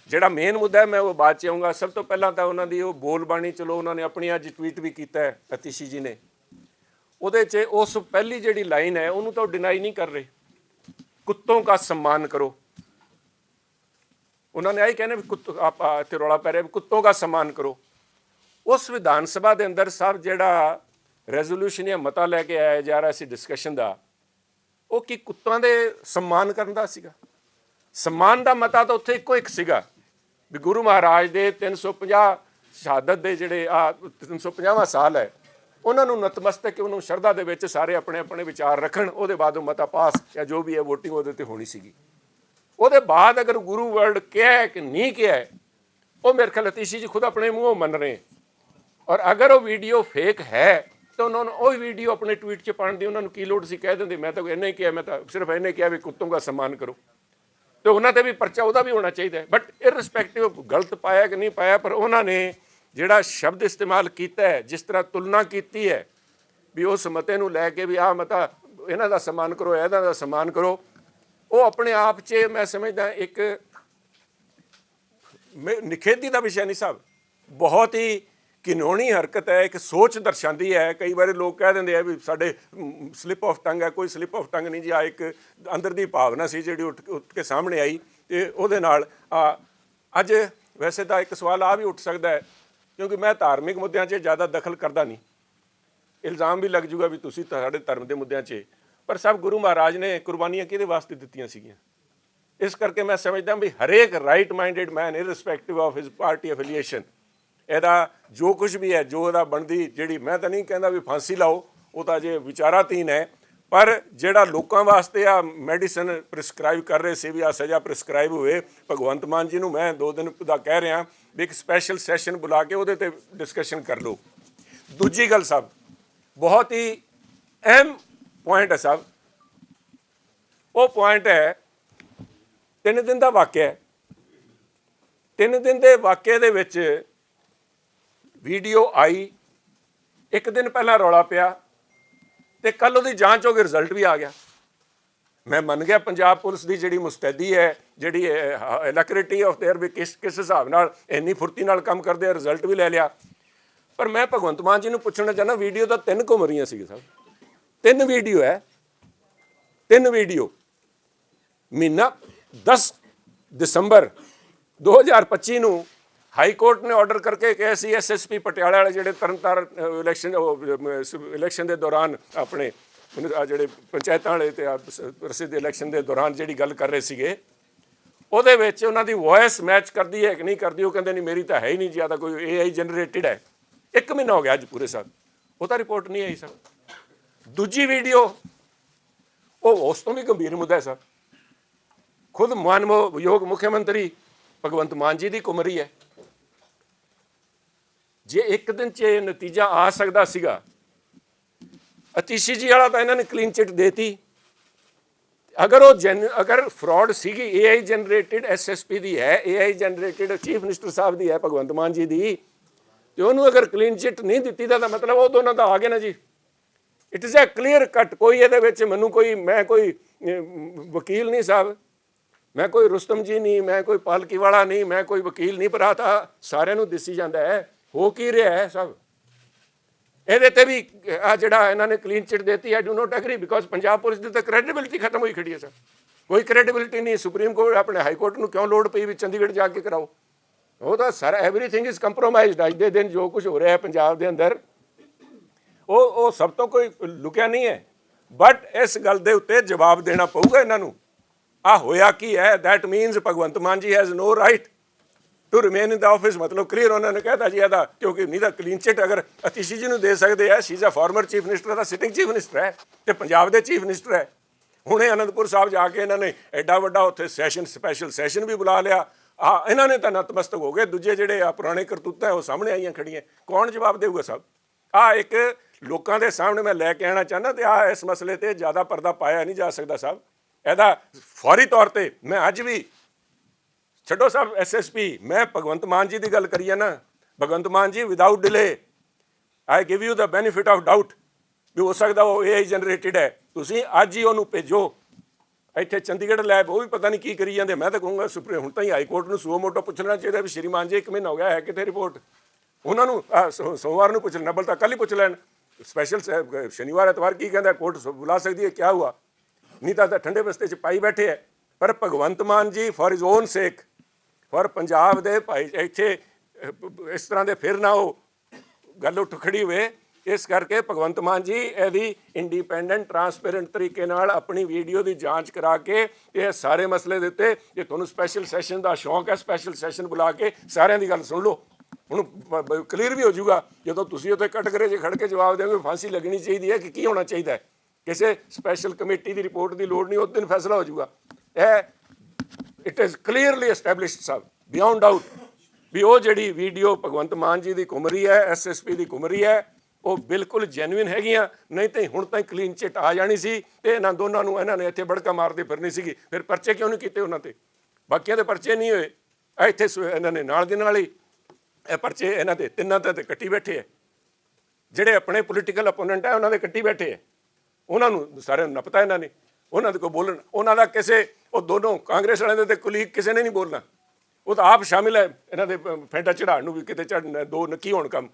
ਜਿਹੜਾ ਮੇਨ ਮੁੱਦਾ ਹੈ, ਮੈਂ ਉਹ ਬਾਅਦ 'ਚ ਆਉਂਗਾ ਸਭ ਤੋਂ ਪਹਿਲਾਂ ਤਾਂ ਉਹਨਾਂ ਦੀ ਉਹ ਬੋਲ ਬਾਣੀ, ਚਲੋ ਉਹਨਾਂ ਨੇ ਆਪਣੀ ਅੱਜ ਟਵੀਟ ਵੀ ਕੀਤਾ ਹੈ, ਅਤੀਸ਼ੀ ਜੀ ਨੇ। ਉਹਦੇ 'ਚ ਉਸ ਪਹਿਲੀ ਜਿਹੜੀ ਲਾਈਨ ਹੈ, ਉਹਨੂੰ ਤਾਂ ਉਹ ਡਿਨਾਈ ਨਹੀਂ ਕਰ ਰਹੇ। ਕੁੱਤੋਂ ਦਾ ਸਨਮਾਨ ਕਰੋ। ਉਹਨਾਂ ਨੇ ਆਈ ਕਹਿੰਦੇ ਵੀ ਕੁੱਤ ਆਪ ਇੱਥੇ ਰੌਲਾ ਪੈ ਰਿਹਾ ਕੁੱਤੋਂ ਦਾ ਸਨਮਾਨ ਕਰੋ। ਉਸ ਵਿਧਾਨ ਸਭਾ ਦੇ ਅੰਦਰ ਸਭ ਜਿਹੜਾ ਰੈਜ਼ੋਲੂਸ਼ਨ ਜਾਂ ਮਤਾ ਲੈ ਕੇ ਆਇਆ ਜਾ ਰਿਹਾ ਸੀ ਡਿਸਕਸ਼ਨ ਦਾ, ਉਹ ਕਿ ਕੁੱਤਾਂ ਦੇ ਸਨਮਾਨ ਕਰਨ ਦਾ ਸੀਗਾ? ਸਨਮਾਨ ਦਾ ਮਤਾ ਤਾਂ ਉੱਥੇ ਇੱਕੋ ਇੱਕ ਸੀਗਾ ਵੀ ਗੁਰੂ ਮਹਾਰਾਜ ਦੇ 350 ਸ਼ਹਾਦਤ ਦੇ ਜਿਹੜੇ ਆ 350ਵਾਂ ਸਾਲ ਹੈ, ਉਹਨਾਂ ਨੂੰ ਨਤਮਸਤਕ, ਉਹਨੂੰ ਸ਼ਰਧਾ ਦੇ ਵਿੱਚ ਸਾਰੇ ਆਪਣੇ ਆਪਣੇ ਵਿਚਾਰ ਰੱਖਣ, ਉਹਦੇ ਬਾਅਦ ਉਹ ਮਤਾ ਪਾਸ ਜਾਂ ਜੋ ਵੀ ਹੈ VOTING ਉਹਦੇ ਤੇ ਹੋਣੀ ਸੀਗੀ। ਉਹਦੇ ਬਾਅਦ ਅਗਰ ਗੁਰੂ ਵਰਲਡ ਕਿਹਾ ਕਿ ਨਹੀਂ ਕਿਹਾ ਉਹ ਮੇਰੇ ਖਿਆਲ ਅਤੀਸ਼ੀ ਜੀ ਖੁਦ ਆਪਣੇ ਮੂੰਹੋਂ ਮੰਨ ਰਹੇ ਔਰ ਅਗਰ ਉਹ ਵੀਡੀਓ ਫੇਕ ਹੈ ਤਾਂ ਉਹਨਾਂ ਨੂੰ ਉਹ ਵੀਡੀਓ ਆਪਣੇ ਟਵੀਟ 'ਚ ਪਾਣ ਦੀ ਉਹਨਾਂ ਨੂੰ ਕੀ ਲੋੜ ਸੀ ਕਹਿ ਦਿੰਦੇ, ਮੈਂ ਤਾਂ ਇਹਨੇ ਹੀ ਕਿਹਾ, ਮੈਂ ਤਾਂ ਸਿਰਫ ਇਹਨੇ ਕਿਹਾ ਵੀ ਕੁੱਤੋਂ ਦਾ ਸਨਮਾਨ ਕਰੋ। ਤੇ ਉਹਨਾਂ ਤੇ ਵੀ ਪਰਚਾ ਉਹਦਾ ਵੀ ਹੋਣਾ ਚਾਹੀਦਾ ਬਟ ਇਰਰਿਸਪੈਕਟਿਵ ਗਲਤ ਪਾਇਆ ਕਿ ਨਹੀਂ ਪਾਇਆ, ਪਰ ਉਹਨਾਂ ਨੇ ਜਿਹੜਾ ਸ਼ਬਦ ਇਸਤੇਮਾਲ ਕੀਤਾ ਹੈ, ਜਿਸ ਤਰ੍ਹਾਂ ਤੁਲਨਾ ਕੀਤੀ ਹੈ, ਵੀ ਉਸ ਮਤੇ ਨੂੰ ਲੈ ਕੇ ਵੀ ਆਹ ਮਤਾ ਇਹਨਾਂ ਦਾ ਸਨਮਾਨ ਕਰੋ ਇਹਨਾਂ ਦਾ ਸਨਮਾਨ ਕਰੋ, ਉਹ ਆਪਣੇ ਆਪ 'ਚ ਮੈਂ ਸਮਝਦਾ ਇੱਕ ਨਿਖੇਧੀ ਦਾ ਵਿਸ਼ਾ ਨਹੀਂ ਸਾਹਿਬ, ਬਹੁਤ ਹੀ ਕਿਨੋਣੀ ਹਰਕਤ ਹੈ ਇੱਕ ਸੋਚ ਦਰਸਾਉਂਦੀ ਹੈ। ਕਈ ਵਾਰੀ ਲੋਕ ਕਹਿ ਦਿੰਦੇ ਆ ਵੀ ਸਾਡੇ ਸਲਿਪ ਆਫ ਟੰਗ ਹੈ ਕੋਈ ਸਲਿਪ ਆਫ ਟੰਗ ਨਹੀਂ ਜੀ। ਆ ਇੱਕ ਅੰਦਰ ਦੀ ਭਾਵਨਾ ਸੀ ਜਿਹੜੀ ਉੱਠ ਉੱਠ ਕੇ ਸਾਹਮਣੇ ਆਈ ਤੇ ਉਹਦੇ ਨਾਲ ਆ, ਅੱਜ ਵੈਸੇ ਤਾਂ ਇੱਕ ਸਵਾਲ ਆ ਵੀ ਉੱਠ ਸਕਦਾ ਹੈ ਕਿਉਂਕਿ ਮੈਂ ਧਾਰਮਿਕ ਮੁੱਦਿਆਂ 'ਚ ਜ਼ਿਆਦਾ ਦਖਲ ਕਰਦਾ ਨਹੀਂ। ਇਲਜ਼ਾਮ ਵੀ ਲੱਗ ਜੂਗਾ ਵੀ ਤੁਸੀਂ ਸਾਡੇ ਧਰਮ ਦੇ ਮੁੱਦਿਆਂ 'ਚ ਪਰ ਸਭ ਗੁਰੂ ਮਹਾਰਾਜ ਨੇ ਕੁਰਬਾਨੀਆਂ ਕਿਹਦੇ ਵਾਸਤੇ ਦਿੱਤੀਆਂ ਸੀਗੀਆਂ? ਇਸ ਕਰਕੇ ਮੈਂ ਸਮਝਦਾ ਵੀ ਹਰੇਕ right minded man irrespective of his party affiliation ਇਹਦਾ ਜੋ ਕੁਝ ਵੀ ਹੈ, ਜੋ ਇਹਦਾ ਬਣਦੀ ਜਿਹੜੀ, ਮੈਂ ਤਾਂ ਨਹੀਂ ਕਹਿੰਦਾ ਵੀ ਫਾਂਸੀ ਲਾਓ, ਉਹ ਤਾਂ ਜੇ ਵਿਚਾਰਾਤੀਨ ਹੈ। ਪਰ ਜਿਹੜਾ ਲੋਕਾਂ ਵਾਸਤੇ ਆ ਮੈਡੀਸਨ ਪ੍ਰਿਸਕ੍ਰਾਈਬ ਕਰ ਰਹੇ ਸੀ ਵੀ ਆ ਸਜ਼ਾ ਪ੍ਰਿਸਕ੍ਰਾਈਬ ਹੋਵੇ, ਭਗਵੰਤ ਮਾਨ ਜੀ ਨੂੰ ਮੈਂ ਦੋ ਦਿਨ ਦਾ ਕਹਿ ਰਿਹਾ ਵੀ ਇੱਕ ਸਪੈਸ਼ਲ ਸੈਸ਼ਨ ਬੁਲਾ ਕੇ ਉਹਦੇ ਤੇ ਡਿਸਕਸ਼ਨ ਕਰ ਲਓ। ਦੂਜੀ ਗੱਲ ਸਾਹਿਬ, ਬਹੁਤ ਹੀ ਅਹਿਮ ਪੁਆਇੰਟ ਹੈ ਸਾਹਿਬ। ਉਹ ਪੁਆਇੰਟ ਹੈ, ਤਿੰਨ ਦਿਨ ਦਾ ਵਾਕਿਆ ਹੈ। ਤਿੰਨ ਦਿਨ ਦੇ ਵਾਕਿਆ ਦੇ ਵਿੱਚ ਵੀਡੀਓ ਆਈ ਇੱਕ ਦਿਨ ਪਹਿਲਾਂ ਰੌਲਾ ਪਿਆ ਤੇ ਕੱਲ ਉਹਦੀ ਜਾਂਚ ਹੋ ਗਈ ਰਿਜ਼ਲਟ ਵੀ ਆ ਗਿਆ ਮੈਂ ਮੰਨ ਗਿਆ ਪੰਜਾਬ ਪੁਲਿਸ ਦੀ ਜਿਹੜੀ ਮੁਸਤੈਦੀ ਹੈ ਜਿਹੜੀ ਇਲੈਕਟ੍ਰਿਟੀ ਆਫ देयर ਵੀ ਕਿਸ ਕਿਸ ਹਿਸਾਬ ਨਾਲ ਇੰਨੀ ਫੁਰਤੀ ਨਾਲ ਕੰਮ ਕਰਦੇ ਆ ਰਿਜ਼ਲਟ ਵੀ ਲੈ ਲਿਆ ਪਰ ਮੈਂ ਭਗਵੰਤ ਮਾਨ ਜੀ ਨੂੰ ਪੁੱਛਣਾ ਚਾਹੁੰਦਾ ਵੀਡੀਓ ਤਾਂ ਤਿੰਨ ਘੁੰਮ ਰਹੀਆਂ ਸੀ ਸਾਹਿਬ ਤਿੰਨ ਵੀਡੀਓ ਹੈ ਤਿੰਨ ਵੀਡੀਓ ਮਹੀਨਾ 10 ਦਸੰਬਰ 2025 ਨੂੰ ਹਾਈ ਕੋਰਟ ਨੇ ਆਰਡਰ ਕਰਕੇ ਕਿਹਾ ਸੀ ਐਸਐਸਪੀ ਪਟਿਆਲਾ ਵਾਲੇ ਜਿਹੜੇ ਤਰਨਤਾਰਨ ਇਲੈਕਸ਼ਨ ਇਲੈਕਸ਼ਨ ਦੇ ਦੌਰਾਨ ਆਪਣੇ ਜਿਹੜੇ ਪੰਚਾਇਤਾਂ ਵਾਲੇ ਤੇ ਪ੍ਰਸਿੱਧ ਇਲੈਕਸ਼ਨ ਦੇ ਦੌਰਾਨ ਜਿਹੜੀ ਗੱਲ ਕਰ ਰਹੇ ਸੀਗੇ, ਉਹਦੇ ਵਿੱਚ ਉਹਨਾਂ ਦੀ ਵੌਇਸ ਮੈਚ ਕਰਦੀ ਹੈ ਕਿ ਨਹੀਂ ਕਰਦੀ, ਉਹ ਕਹਿੰਦੇ ਨਹੀਂ, ਮੇਰੀ ਤਾਂ ਹੈ ਹੀ ਨਹੀਂ ਜ਼ਿਆਦਾ ਕੋਈ ਏਆਈ ਜਨਰੇਟਿਡ ਹੈ। ਇੱਕ ਮਹੀਨਾ ਹੋ ਗਿਆ ਅੱਜ ਪੂਰੇ ਸਾਲ। ਉਹ ਤਾਂ ਰਿਪੋਰਟ ਨਹੀਂ ਆਈ ਸਰ। ਦੂਜੀ ਵੀਡੀਓ ਉਹ ਉਸ ਤੋਂ ਵੀ ਗੰਭੀਰ ਮੁੱਦਾ ਹੈ ਸਰ। ਖੁਦ ਮਾਨਯੋਗ ਮੁੱਖ ਮੰਤਰੀ ਭਗਵੰਤ ਮਾਨ ਜੀ ਦੀ ਕੁਮਰੀ ਹੈ। ਜੇ ਇੱਕ ਦਿਨ 'ਚ ਇਹ ਨਤੀਜਾ ਆ ਸਕਦਾ ਸੀਗਾ, ਅਤੀਸ਼ੀ ਜੀ ਵਾਲਾ ਤਾਂ ਇਹਨਾਂ ਨੇ ਕਲੀਨ ਚਿਟ ਦੇਤੀ। ਅਗਰ ਉਹ ਜਨ ਅਗਰ ਫਰਾਡ ਸੀਗੀ ਏਆਈ ਜਨਰੇਟਿਡ ਐਸਐਸਪੀ ਦੀ ਹੈ ਏਆਈ ਜਨਰੇਟਿਡ ਚੀਫ ਮਿਨਿਸਟਰ ਸਾਹਿਬ ਦੀ ਹੈ, ਭਗਵੰਤ ਮਾਨ ਜੀ ਦੀ, ਤੇ ਉਹਨੂੰ ਅਗਰ ਕਲੀਨ ਚਿਟ ਨਹੀਂ ਦਿੱਤੀ ਤਾਂ ਮਤਲਬ ਉਹ ਦੋਨਾਂ ਦਾ ਆ ਗਿਆ ਨਾ ਜੀ। It is a clear cut ਕੋਈ ਇਹਦੇ ਵਿੱਚ ਮੈਨੂੰ ਕੋਈ, ਮੈਂ ਕੋਈ ਵਕੀਲ ਨਹੀਂ ਸਾਹਿਬ। ਮੈਂ ਕੋਈ ਰੁਸਤਮ ਜੀ ਨਹੀਂ, ਮੈਂ ਕੋਈ ਪਾਲਕੀ ਵਾਲਾ ਨਹੀਂ, ਮੈਂ ਕੋਈ ਵਕੀਲ ਨਹੀਂ ਪਰ ਤਾਂ ਸਾਰਿਆਂ ਨੂੰ ਦਿਸੀ ਜਾਂਦਾ ਹੈ। ਹੋ ਕੀ ਰਿਹਾ ਹੈ ਸਭ? ਇਹਦੇ ਤੇ ਵੀ ਆ ਜਿਹੜਾ ਇਹਨਾਂ ਨੇ ਕਲੀਨ ਚਿਟ ਦਿੱਤੀ I do not agree because Punjab police ਦੀ ਤਾਂ ਕ੍ਰੈਡੀਬਿਲਿਟੀ ਖਤਮ ਹੋਈ ਖੜੀ ਹੈ ਸਰ। ਕੋਈ ਕ੍ਰੈਡੀਬਿਲਿਟੀ ਨਹੀਂ ਸੁਪਰੀਮ ਕੋਰਟ ਆਪਣੇ ਹਾਈ ਕੋਰਟ ਨੂੰ ਕਿਉਂ ਲੋੜ ਪਈ ਵੀ ਚੰਡੀਗੜ੍ਹ ਜਾ ਕੇ ਕਰਾਓ? ਉਹ ਤਾਂ ਸਰ ਐਵਰੀਥਿੰਗ ਇਜ਼ ਕੰਪਰੋਮਾਈਜ਼ਡ ਅੱਜ ਦੇ ਦਿਨ ਜੋ ਕੁਝ ਹੋ ਰਿਹਾ ਹੈ ਪੰਜਾਬ ਦੇ ਅੰਦਰ। ਉਹ ਉਹ ਸਭ ਤੋਂ ਕੋਈ ਲੁਕਿਆ ਨਹੀਂ ਹੈ। ਬਟ ਇਸ ਗੱਲ ਦੇ ਉੱਤੇ ਜਵਾਬ ਦੇਣਾ ਪਊਗਾ ਇਹਨਾਂ ਨੂੰ। ਆ ਹੋਇਆ ਕੀ ਹੈ? That means Bhagwant Mann ji has no right to remain in the office ਮਤਲਬ ਕਲੀਅਰ ਉਹਨਾਂ ਨੇ ਕਹਿਤਾ ਜੀ ਇਹਦਾ, ਕਿਉਂਕਿ ਨਹੀਂ ਤਾਂ ਕਲੀਨ ਚਿਟ ਅਗਰ ਅਤੀਸ਼ੀ ਜੀ ਨੂੰ ਦੇ ਸਕਦੇ ਆ she is a former chief minister the sitting chief minister ਹੈ ਤੇ ਪੰਜਾਬ ਦੇ ਚੀਫ ਮਿਨਿਸਟਰ ਹੈ। ਹੁਣੇ ਅਨੰਦਪੁਰ ਸਾਹਿਬ ਜਾ ਕੇ ਇਹਨਾਂ ਨੇ ਐਡਾ ਵੱਡਾ ਉੱਥੇ ਸੈਸ਼ਨ ਸਪੈਸ਼ਲ ਸੈਸ਼ਨ ਵੀ ਬੁਲਾ ਲਿਆ। ਆ ਇਹਨਾਂ ਨੇ ਤਾਂ ਨਤਮਸਤਕ ਹੋ ਗਏ। ਦੂਜੇ ਜਿਹੜੇ ਆ ਪੁਰਾਣੇ ਕਰਤੂਤਾਂ ਉਹ ਸਾਹਮਣੇ ਆਈਆਂ ਖੜੀਆਂ। ਕੌਣ ਜਵਾਬ ਦੇਊਗਾ ਸਾਹਿਬ ਆ ਇੱਕ ਲੋਕਾਂ ਦੇ ਸਾਹਮਣੇ ਮੈਂ ਲੈ ਕੇ ਆਣਾ ਚਾਹੁੰਦਾ ਤੇ ਆ ਇਸ ਮਸਲੇ ਤੇ ਜ਼ਿਆਦਾ ਪਰਦਾ ਪਾਇਆ ਨਹੀਂ ਜਾ ਸਕਦਾ ਸਾਹਿਬ ਇਹਦਾ ਫੌਰੀ ਤੌਰ ਤੇ ਮੈਂ ਅੱਜ ਵੀ ਛੱਡੋ ਸਾਹਿਬ ਐਸਐਸਪੀ ਮੈਂ ਭਗਵੰਤ ਮਾਨ ਜੀ ਦੀ ਗੱਲ ਕਰੀਏ ਨਾ। Bhagwant Mann ji without delay I give you the benefit of doubt ਵੀ ਹੋ ਸਕਦਾ ਉਹ ਏਆਈ ਜਨਰੇਟਿਡ ਹੈ। ਤੁਸੀਂ ਅੱਜ ਹੀ ਉਹਨੂੰ ਭੇਜੋ। ਇੱਥੇ ਚੰਡੀਗੜ੍ਹ ਲੈਬ ਉਹ ਵੀ ਪਤਾ ਨਹੀਂ ਕੀ ਕਰੀ ਜਾਂਦੇ। ਮੈਂ ਤਾਂ ਕਹੂੰਗਾ, ਸੁਪਰੀਮ, ਹੁਣ ਤਾਂ ਹੀ ਹਾਈ ਕੋਰਟ ਨੂੰ ਸੂਓ ਮੋਟਾ ਪੁੱਛਣਾ ਚਾਹੀਦਾ ਵੀ ਸ਼੍ਰੀਮਾਨ ਜੀ, ਇੱਕ ਮਹੀਨਾ ਹੋ ਗਿਆ, ਹੈ ਕਿਤੇ ਰਿਪੋਰਟ ਉਹਨਾਂ ਨੂੰ ਸੋ- ਸੋਮਵਾਰ ਨੂੰ ਪੁੱਛ ਲੈਣਾ ਬਲ ਤਾਂ ਕੱਲ ਹੀ ਪੁੱਛ ਲੈਣ। ਸਪੈਸ਼ਲ ਸ਼ਨੀਵਾਰ, ਐਤਵਾਰ ਕੀ ਕਹਿੰਦਾ ਕੋਰਟ ਬੁਲਾ ਸਕਦੀ ਹੈ, ਕਿਆ ਹੁਆ? ਨਹੀਂ ਤਾਂ ਤਾਂ ਠੰਡੇ ਬਸਤੇ ਚ ਪਾਈ ਬੈਠੇ ਹੈ। ਪਰ Bhagwant Mann ji for his own sake for Punjab ਦੇ ਭਾਈ ਇੱਥੇ ਇਸ ਤਰ੍ਹਾਂ ਦੇ ਫਿਰ ਨਾ ਉਹ ਗੱਲ ਉੱਠ ਖੜੀ ਹੋਵੇ, ਇਸ ਕਰਕੇ ਭਗਵੰਤ ਮਾਨ ਜੀ ਇਹਦੀ ਇੰਡੀਪੈਂਡੈਂਟ ਟਰਾਂਸਪੇਰੈਂਟ ਤਰੀਕੇ ਨਾਲ ਆਪਣੀ ਵੀਡੀਓ ਦੀ ਜਾਂਚ ਕਰਾ ਕੇ ਇਹ ਸਾਰੇ ਮਸਲੇ ਦੇ ਉੱਤੇ ਜੇ ਤੁਹਾਨੂੰ ਸਪੈਸ਼ਲ ਸੈਸ਼ਨ ਦਾ ਸ਼ੌਂਕ ਹੈ ਸਪੈਸ਼ਲ ਸੈਸ਼ਨ ਬੁਲਾ ਕੇ ਸਾਰਿਆਂ ਦੀ ਗੱਲ ਸੁਣ ਲਓ। ਹੁਣ ਕਲੀਅਰ ਵੀ ਹੋ ਜਾਊਗਾ, ਜਦੋਂ ਤੁਸੀਂ ਉੱਥੇ ਕਟਕਰੇ 'ਚ ਖੜ ਕੇ ਜਵਾਬ ਦੇਵੋਗੇ ਫਾਂਸੀ ਲੱਗਣੀ ਚਾਹੀਦੀ ਹੈ ਕਿ ਕੀ ਹੋਣਾ ਚਾਹੀਦਾ ਹੈ? ਕਿਸੇ ਸਪੈਸ਼ਲ ਕਮੇਟੀ ਦੀ ਰਿਪੋਰਟ ਦੀ ਲੋੜ ਨਹੀਂ, ਉਸ ਦਿਨ ਫੈਸਲਾ ਹੋ ਜਾਊਗਾ। ਇਹ ਇਟ ਇਜ਼ ਕਲੀਅਰਲੀ ਐਸਟੈਬਲਿਸ਼ਡ ਸਬ ਬਿਯੋਂਡ ਡਾਊਟ ਵੀ ਉਹ ਜਿਹੜੀ ਵੀਡੀਓ ਭਗਵੰਤ ਮਾਨ ਜੀ ਦੀ ਘੁੰਮ ਰਹੀ ਹੈ ਐਸਐਸਪੀ ਦੀ ਘੁੰਮ ਹੈ ਉਹ ਬਿਲਕੁਲ ਜੈਨੂਇਨ ਹੈਗੀਆਂ ਨਹੀਂ ਤਾਂ ਹੁਣ ਤਾਂ ਕਲੀਨ ਚਿਟ ਆ ਜਾਣੀ ਸੀ ਤੇ ਇਹਨਾਂ ਦੋਨਾਂ ਨੂੰ ਇਹਨਾਂ ਨੇ ਇੱਥੇ ਬੜਕਾ ਮਾਰਦੇ ਫਿਰਨੀ ਸੀਗੀ ਫਿਰ ਪਰਚੇ ਕਿਉਂ ਨਹੀਂ ਕੀਤੇ ਉਹਨਾਂ ਤੇ ਬਾਕੀਆਂ ਦੇ ਪਰਚੇ ਨਹੀਂ ਹੋਏ ਇੱਥੇ ਸੋ- ਇਹਨਾਂ ਨੇ ਨਾਲ ਦੀ ਨਾਲ ਹੀ ਇਹ ਪਰਚੇ ਇਹਨਾਂ ਦੇ ਤਿੰਨਾਂ ਤੇ ਤੇ ਕੱਟੀ ਬੈਠੇ ਹੈ ਜਿਹੜੇ ਆਪਣੇ ਪੋਲੀਟੀਕਲ ਅਪੋਨੈਂਟ ਹੈ ਉਹਨਾਂ ਦੇ ਕੱਟੀ ਬੈਠੇ ਹੈ ਉਹਨਾਂ ਨੂੰ ਸਾਰਿਆਂ ਨੂੰ ਨਪਤਾ ਇਹਨਾਂ ਨੇ ਉਹਨਾਂ ਦੇ ਕੋ ਬੋਲਣ। ਉਹਨਾਂ ਦਾ ਕਿਸੇ, ਉਹ ਦੋਨੋਂ ਕਾਂਗਰਸ ਵਾਲਿਆਂ ਦੇ ਤੇ ਕੁਲੀਗ ਕਿਸੇ ਨੇ ਨਹੀਂ ਬੋਲਣਾ। ਉਹ ਤਾਂ ਆਪ ਸ਼ਾਮਿਲ ਹੈ। ਇਹਨਾਂ ਦੇ ਪ- ਫੈਂਟਾ ਚੜਾਉਣ ਨੂੰ ਵੀ ਕਿਤੇ ਚੜ੍ਹਨ ਦੋ ਨਕੀ ਹੋਣ ਕੰਮ।